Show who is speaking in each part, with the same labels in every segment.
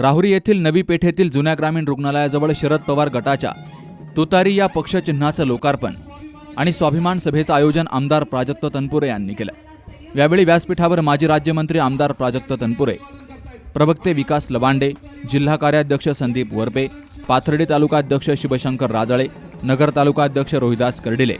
Speaker 1: राहुरी येथील नवी पेठेतील जुन्या ग्रामीण रुग्णालयाजवळ शरद पवार गटाच्या तुतारी या पक्षचिन्हाचं लोकार्पण आणि स्वाभिमान सभेचं आयोजन आमदार प्राजक्त तनपुरे यांनी केलं. यावेळी व्यासपीठावर माजी राज्यमंत्री आमदार प्राजक्त तनपुरे प्रवक्ते विकास लवांडे जिल्हा कार्याध्यक्ष संदीप वरपे पाथर्डी तालुकाध्यक्ष शिवशंकर राजळे नगर तालुकाध्यक्ष रोहिदास कर्डिले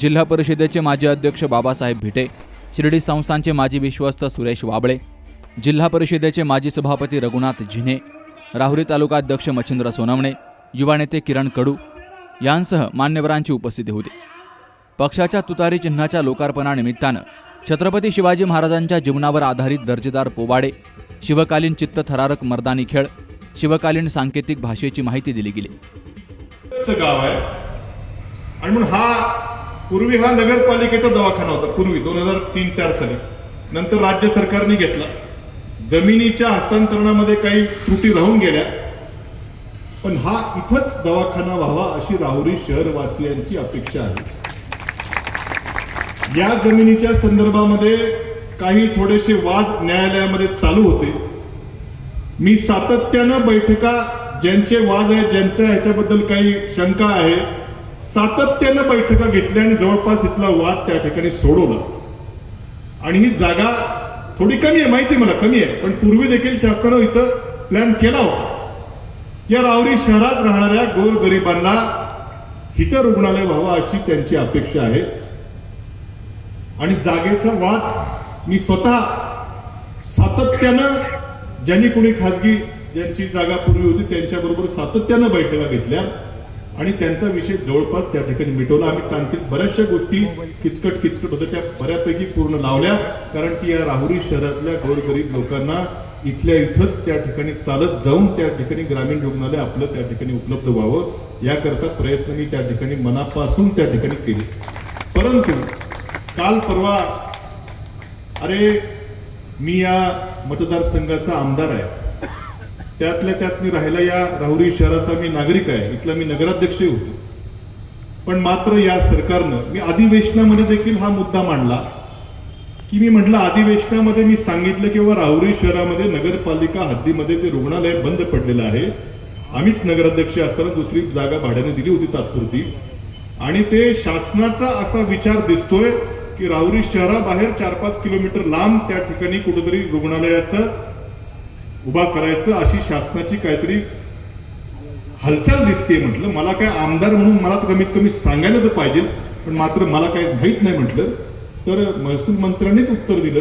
Speaker 1: जिल्हा परिषदेचे माजी अध्यक्ष बाबासाहेब भिटे शिर्डी संस्थांचे माजी विश्वस्त सुरेश वाबळे जिल्हा परिषदेचे माजी सभापती रघुनाथ झिने राहुरी तालुका अध्यक्ष मच्छिंद्र सोनवणे युवा नेते किरण कडू यांसह मान्यवरांची उपस्थिती होती. पक्षाच्या तुतारी चिन्हाच्या लोकार्पणानिमित्तानं छत्रपती शिवाजी महाराजांच्या जीवनावर आधारित दर्जेदार पोवाडे शिवकालीन चित्तथरारक मर्दानी खेळ शिवकालीन सांकेतिक भाषेची माहिती दिली गेली.
Speaker 2: गाव आहे. आणि म्हणून हा पूर्वी हा नगरपालिकेचा दवाखाना होता. पूर्वी दोन हजार तीन चार साली. नंतर राज्य सरकारने घेतला. जमिनीच्या हस्तांतरणामध्ये काही त्रुटी राहून गेल्या पण हा इथंच दवाखाना व्हावा अशी राहुरी शहरवासियांची अपेक्षा आहे. या जमिनीच्या संदर्भामध्ये काही थोडेसे वाद न्यायालयामध्ये चालू होते. मी सातत्यानं बैठका ज्यांचे वाद आहे ज्यांच्या ह्याच्याबद्दल काही शंका आहे सातत्यानं बैठका घेतल्या आणि जवळपास इथला वाद त्या ठिकाणी सोडवला. आणि ही जागा थोडी कमी आहे माहिती आहे मला कमी आहे. पण पूर्वी देखील शासनानं इथं प्लॅन केला होता. या रावरी शहरात राहणाऱ्या गोरगरिबांना हित रुग्णालय व्हावं अशी त्यांची अपेक्षा आहे. आणि जागेचा वाद मी स्वतः सातत्यानं ज्यांनी कोणी खासगी ज्यांची जागा पूर्वी होती त्यांच्याबरोबर सातत्यानं बैठका घेतल्या. आणि त्यांचा विषय जवळपास त्या ठिकाणी मिटवला. आम्ही तांत्रिक बऱ्याचशा गोष्टी किचकट किचकट होत्या. त्या बऱ्यापैकी पूर्ण लावल्या. कारण की या राहुरी शहरातल्या गोरगरीब लोकांना इथल्या इथंच त्या ठिकाणी चालत जाऊन त्या ठिकाणी ग्रामीण रुग्णालय आपलं त्या ठिकाणी उपलब्ध व्हावं याकरता प्रयत्न मी त्या ठिकाणी मनापासून त्या ठिकाणी केले. परंतु काल परवा अरे मी या मतदारसंघाचा आमदार आहे. त्यातल्या त्यात मी राहिला या राहुरी शहराचा मी नागरिक आहे. इथला मी नगराध्यक्षही होतो. पण मात्र या सरकारनं मी अधिवेशनामध्ये देखील हा मुद्दा मांडला. की मी म्हटलं अधिवेशनामध्ये मी सांगितलं की बाबा राहुरी शहरामध्ये नगरपालिका हद्दीमध्ये ते रुग्णालय बंद पडलेलं आहे. आम्हीच नगराध्यक्ष असताना दुसरी जागा भाड्याने दिली होती तात्पुरती. आणि ते शासनाचा असा विचार दिसतोय की राहुरी शहराबाहेर चार पाच किलोमीटर लांब त्या ठिकाणी कुठेतरी रुग्णालयाचं उभा करायचं अशी शासनाची काहीतरी हालचाल दिसते म्हटलं. मला काय आमदार म्हणून मला तर कमीत कमी सांगायला तर पाहिजे पण मात्र मला काही माहीत नाही म्हटलं. तर महसूल मंत्र्यांनीच उत्तर दिलं.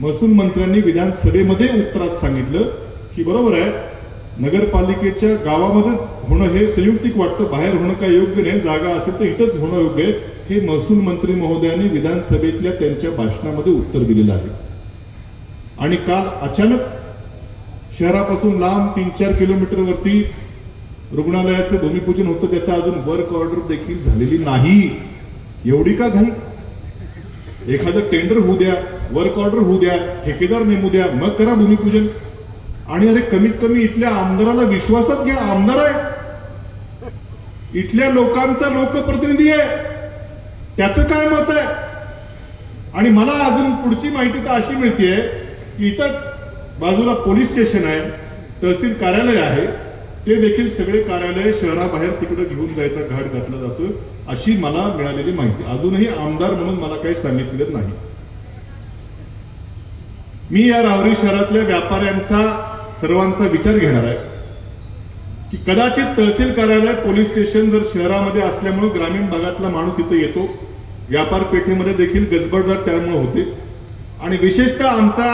Speaker 2: महसूल मंत्र्यांनी विधानसभेमध्ये उत्तरात सांगितलं की बरोबर आहे नगरपालिकेच्या गावामध्येच होणं हे संयुक्तिक वाटतं बाहेर होणं काय योग्य नाही जागा असेल तर इथंच होणं योग्य आहे. हे महसूल मंत्री महोदयांनी विधानसभेतल्या त्यांच्या भाषणामध्ये उत्तर दिलेलं आहे. आणि काल अचानक शहरापासून लांब तीन चार किलोमीटर वरती रुग्णालयाचं भूमिपूजन होतं त्याचा अजून वर्क ऑर्डर देखील झालेली नाही. एवढी का घाई? एखादं टेंडर होऊ द्या वर्क ऑर्डर होऊ द्या ठेकेदार नेमू द्या मग करा भूमिपूजन. आणि अरे कमीत कमी इथल्या आमदाराला विश्वासात घ्या आमदार आहे. इथल्या लोकांचा लोकप्रतिनिधी आहे. त्याचं काय मत आहे? आणि मला अजून पुढची माहिती तर अशी मिळतीये की इथंच बाजूला पोलीस स्टेशन आहे तहसील कार्यालय आहे ते देखील सगळे कार्यालय शहराबाहेर तिकडे घेऊन जायचा घाट घातला जातो अशी मला मिळालेली माहिती. अजूनही आमदार म्हणून मला काही सांगितलेलं नाही. मी या रावरी शहरातल्या व्यापाऱ्यांचा सर्वांचा विचार घेणार आहे की कदाचित तहसील कार्यालय पोलीस स्टेशन जर शहरामध्ये असल्यामुळे ग्रामीण भागातला माणूस इथं येतो व्यापार पेठेमध्ये देखील गजबडदार त्यामुळे होते. आणि विशेषतः आमचा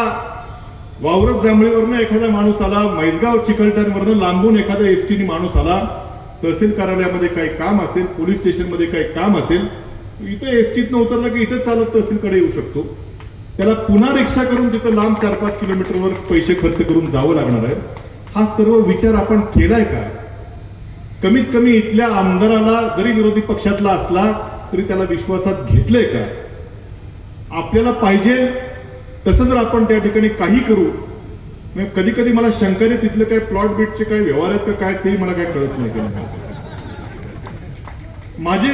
Speaker 2: वावरत जांभळीवरनं एखादा माणूस आला मैसगाव चिकलठाणवरनं लांबून एखादा एस टीने माणूस आला तहसील कार्यालयामध्ये काही काम असेल पोलीस स्टेशनमध्ये काही काम असेल इथं एस टीत उतरला की इथं चालत तहसीलकडे येऊ शकतो. त्याला पुन्हा रिक्षा करून तिथं लांब चार पाच किलोमीटरवर पैसे खर्च करून जावं लागणार आहे. हा सर्व विचार आपण केलाय का? कमीत कमी इथल्या आमदाराला जरी विरोधी पक्षातला असला तरी त्याला विश्वासात घेतलंय का? आपल्याला पाहिजे तसं जर आपण त्या ठिकाणी काही करू कधी कधी मला शंकाने तिथलं काय प्लॉट बीटचे काय व्यवहार आहेत का काय ते मला काय कळत नाही म्हणजे. माझी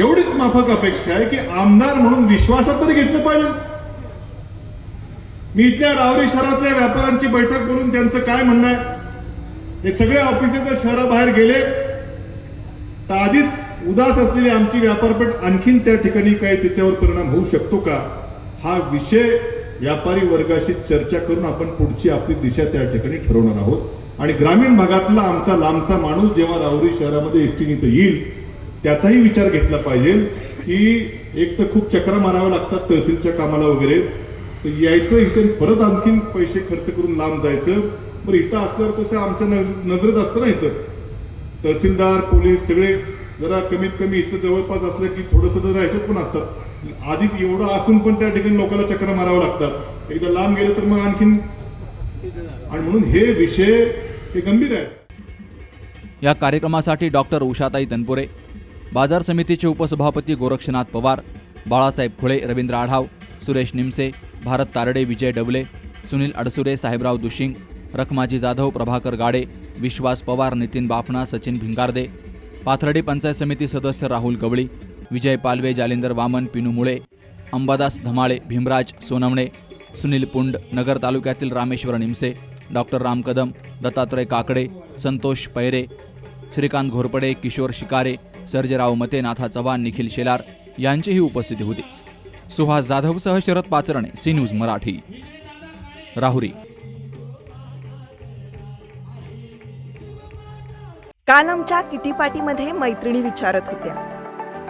Speaker 2: एवढीच माफक अपेक्षा आहे की आमदार म्हणून विश्वासात तरी घेतलं पाहिजे. मी इथल्या रावरी शहरातल्या व्यापाऱ्यांची बैठक करून त्यांचं काय म्हणणं आहे? हे सगळे ऑफिसेस जर शहराबाहेर गेले. तर आधीच उदास असलेली आमची व्यापारपेठ आणखीन त्या ठिकाणी काही त्याच्यावर परिणाम होऊ शकतो का? हा विषय व्यापारी वर्गाशी चर्चा करून आपण पुढची आपली दिशा त्या ठिकाणी ठरवणार आहोत. आणि ग्रामीण भागातला आमचा लांबचा माणूस जेव्हा राहुरी शहरामध्ये एसटी इथं येईल त्याचाही विचार घेतला पाहिजे की एक तर खूप चक्रा माराव्या लागतात तहसीलच्या कामाला वगैरे. तर यायचं इथं परत आणखीन पैसे खर्च करून लांब जायचं. बरं इथं असल्यावर कसं आमच्या नज- नजरेत असतं ना इथं. तहसीलदार पोलीस सगळे जरा कमीत कमी इथं जवळपास असलं की थोडंसं जरा ह्याच्यात पण असतात. आधीच एवढं असून पण त्या ठिकाणी लोकांना चक्र मारावं लागतात. एकदा लांब गेलं तर मग आणखीन आणि म्हणून हे विषय हे गंभीर आहे
Speaker 1: या कार्यक्रमासाठी डॉक्टर उषाताई तनपुरे बाजार समितीचे उपसभापती गोरक्षनाथ पवार बाळासाहेब खुळे रवींद्र आढाव सुरेश निमसे भारत तारडे विजय डवले सुनील अडसुरे साहेबराव दुशिंग रखमाजी जाधव प्रभाकर गाडे विश्वास पवार नितीन बाफना सचिन भिंगारदे पाथर्डी पंचायत समिती सदस्य राहुल गवळी विजय पालवे जालिंदर वामन पिनू मुळे अंबादास धमाळे भीमराज सोनवणे सुनील पुंड नगर तालुक्यातील रामेश्वर निमसे डॉक्टर राम कदम दत्तात्रय काकडे संतोष पैरे श्रीकांत घोरपडे किशोर शिकारे सर्जेराव मते नाथा चव्हाण निखिल शेलार यांचीही उपस्थिती होती. सुहास जाधवसह शरद पाचरणे सी न्यूज मराठी. राहुरी.
Speaker 3: काल आमच्या मैत्रिणी विचारत होत्या.